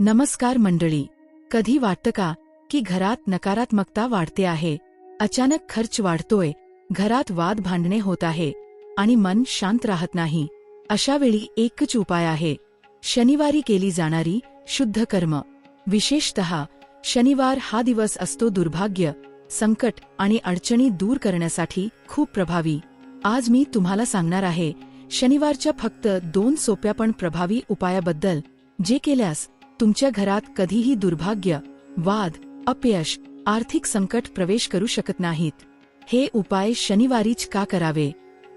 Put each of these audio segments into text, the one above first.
नमस्कार मंडळी. कधी वाटतं का की घरात नकारात्मकता वाढते आहे? अचानक खर्च वाढतोय घरात वाद भांडणे होत आहे आणि मन शांत राहत नाही. अशा वेळी एकच उपाय आहे. शनिवारी केली जाणारी शुद्ध कर्म. विशेषत शनिवार हा दिवस असतो दुर्भाग्य संकट आणि अडचणी दूर करण्यासाठी खूप प्रभावी. आज मी तुम्हाला सांगणार आहे शनिवारच्या फक्त दोन सोप्या पण प्रभावी उपायाबद्दल जे केल्यास तुमच्या घरात कधीही दुर्भाग्य वाद अपयश आर्थिक संकट प्रवेश करू शकत नाहीत. हे उपाय शनिवारीच का करावे?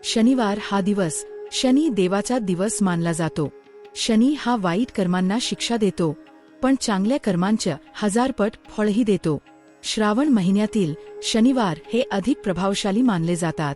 शनिवार हा दिवस शनी देवाचा दिवस मानला जातो. शनी हा वाईट कर्मांना शिक्षा देतो पण चांगल्या कर्मांच्या हजारपट फळही देतो. श्रावण महिन्यातील शनिवार हे अधिक प्रभावशाली मानले जातात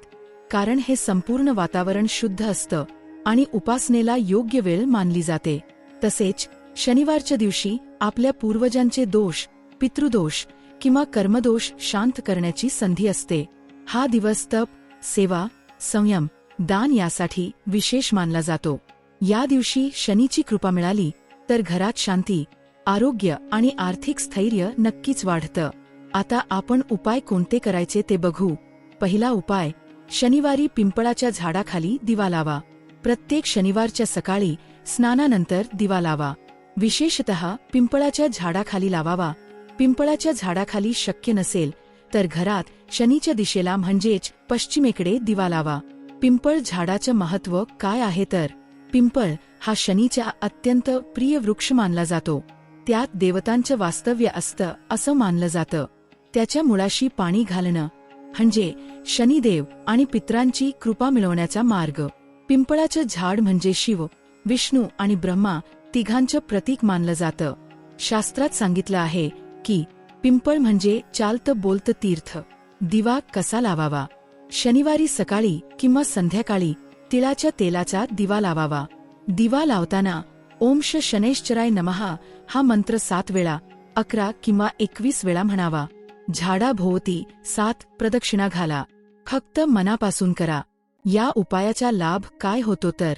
कारण हे संपूर्ण वातावरण शुद्ध असतं आणि उपासनेला योग्य वेळ मानली जाते. तसेच शनिवारच्या दिवशी आपल्या पूर्वजांचे दोष पितृदोष किंवा कर्मदोष शांत करण्याची संधी असते. हा दिवस तप सेवा संयम दान यासाठी विशेष मानला जातो. या दिवशी शनीची कृपा मिळाली तर घरात शांती आरोग्य आणि आर्थिक स्थैर्य नक्कीच वाढतं. आता आपण उपाय कोणते करायचे ते बघू. पहिला उपाय शनिवारी पिंपळाच्या झाडाखाली दिवा लावा. प्रत्येक शनिवारच्या सकाळी स्नानानंतर दिवा लावा. विशेषतः पिंपळाच्या झाडाखाली लावावा. पिंपळाच्या झाडाखाली शक्य नसेल तर घरात शनीच्या दिशेला म्हणजेच पश्चिमेकडे दिवा लावा. पिंपळ झाडाचं महत्त्व काय आहे तर पिंपळ हा शनीच्या अत्यंत प्रिय वृक्ष मानला जातो. त्यात देवतांचं वास्तव्य असतं असं मानलं जातं. त्याच्या मुळाशी पाणी घालणं म्हणजे शनिदेव आणि पित्रांची कृपा मिळवण्याचा मार्ग. पिंपळाचं झाड म्हणजे शिव विष्णू आणि ब्रह्मा तिघांचं प्रतीक मानलं जातं. शास्त्रात सांगितलं आहे की पिंपळ म्हणजे चालतं बोलतं तीर्थ. दिवा कसा लावावा? शनिवारी सकाळी किंवा संध्याकाळी तिळाच्या तेलाचा दिवा लावावा. दिवा लावताना ओमश शनेश्चराय नमहा हा मंत्र सात वेळा अकरा किंवा एकवीस वेळा म्हणावा. झाडाभोवती सात प्रदक्षिणा घाला. फक्त मनापासून करा. या उपायाचा लाभ काय होतो तर?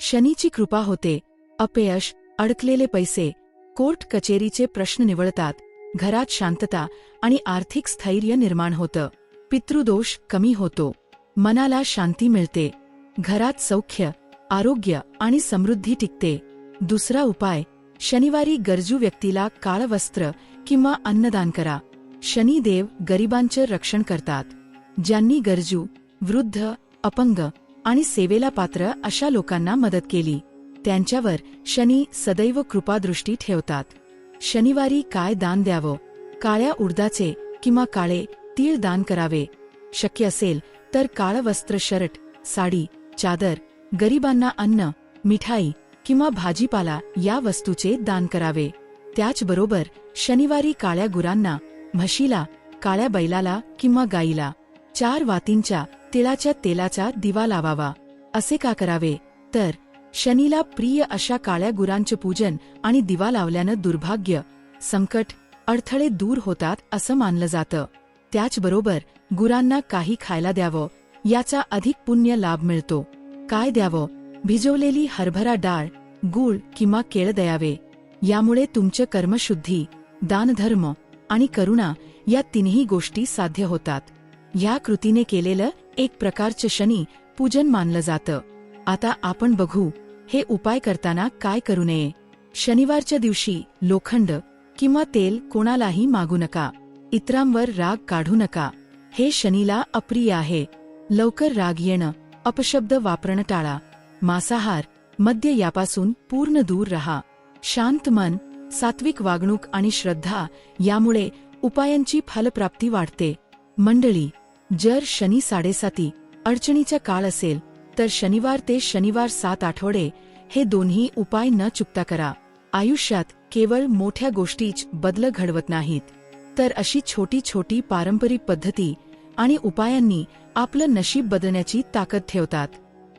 शनीची कृपा होते. अपयश अडकलेले पैसे कोर्ट कचेरीचे प्रश्न निवळतात घरात शांतता आणि आर्थिक स्थैर्य निर्माण होतं. पितृदोष कमी होतो. मनाला शांती मिळते. घरात सौख्य आरोग्य आणि समृद्धी टिकते. दुसरा उपाय शनिवारी गरजू व्यक्तीला काळ वस्त्र किंवा अन्नदान करा. शनिदेव गरिबांचे रक्षण करतात. ज्यांनी गरजू वृद्ध अपंग आणि सेवेला पात्र अशा लोकांना मदत केली. त्यांच्यावर शनी सदैव कृपादृष्टी ठेवतात. शनिवारी काय दान द्यावं? काळ्या उडदाचे किंवा काळे तीळ दान करावे. शक्य असेल तर काळ वस्त्र शर्ट साडी चादर गरिबांना अन्न मिठाई किंवा भाजीपाला या वस्तूचे दान करावे. त्याचबरोबर शनिवारी काळ्या गुरांना म्हशीला काळ्या बैलाला किंवा गाईला चार वातींच्या तिळाच्या तेलाचा दिवा लावावा. असे का करावे? तर शनीला प्रिय अशा काळ्या गुरांचे पूजन आणि दिवा लावल्यानं दुर्भाग्य संकट अडथळे दूर होतात असं मानलं जातं. त्याचबरोबर गुरांना काही खायला द्यावं याचा अधिक पुण्य लाभ मिळतो. काय द्यावं? भिजवलेली हरभरा डाळ गूळ किंवा केळ द्यावे. यामुळे तुमचं कर्मशुद्धी दानधर्म आणि करुणा या तिन्ही गोष्टी साध्य होतात. ह्या कृतीने केलेलं एक प्रकारचं शनी पूजन मानलं जातं. आता आपण बघू हे उपाय करताना काय करू नये. शनिवारच्या दिवशी लोखंड किंवा तेल कोणालाही मागू नका. इतरांवर राग काढू नका. हे शनीला अप्रिय आहे. लवकर राग येणं अपशब्द वापरणं टाळा. मांसाहार मद्य यापासून पूर्ण दूर रहा. शांत मन सात्विक वागणूक आणि श्रद्धा यामुळे उपायांची फलप्राप्ती वाढते. मंडळी जर शनी साडेसाती अडचणीचा काळ असेल तर शनिवार ते शनिवार सात आठवडे हे दोन्ही उपाय न चुकता करा. आयुष्यात केवळ मोठ्या गोष्टीच बदल घडवत नाहीत. तर अशी छोटी छोटी पारंपरिक पद्धती आणि उपायांनी आपलं नशीब बदलण्याची ताकद ठेवतात.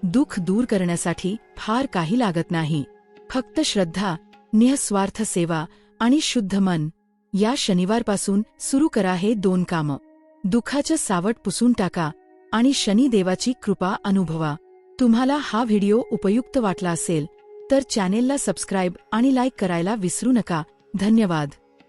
दुःख दूर करण्यासाठी फार काही लागत नाही. फक्त श्रद्धा निःस्वार्थ सेवा आणि शुद्ध मन. या शनिवारपासून सुरू करा हे दोन कामं. दुःखाचं सावट पुसून टाका आणि शनिदेवाची कृपा अनुभवा. तुम्हाला हा व्हिडिओ उपयुक्त वाटला असेल तर चॅनेलला सबस्क्राईब आणि लाईक करायला विसरू नका. धन्यवाद.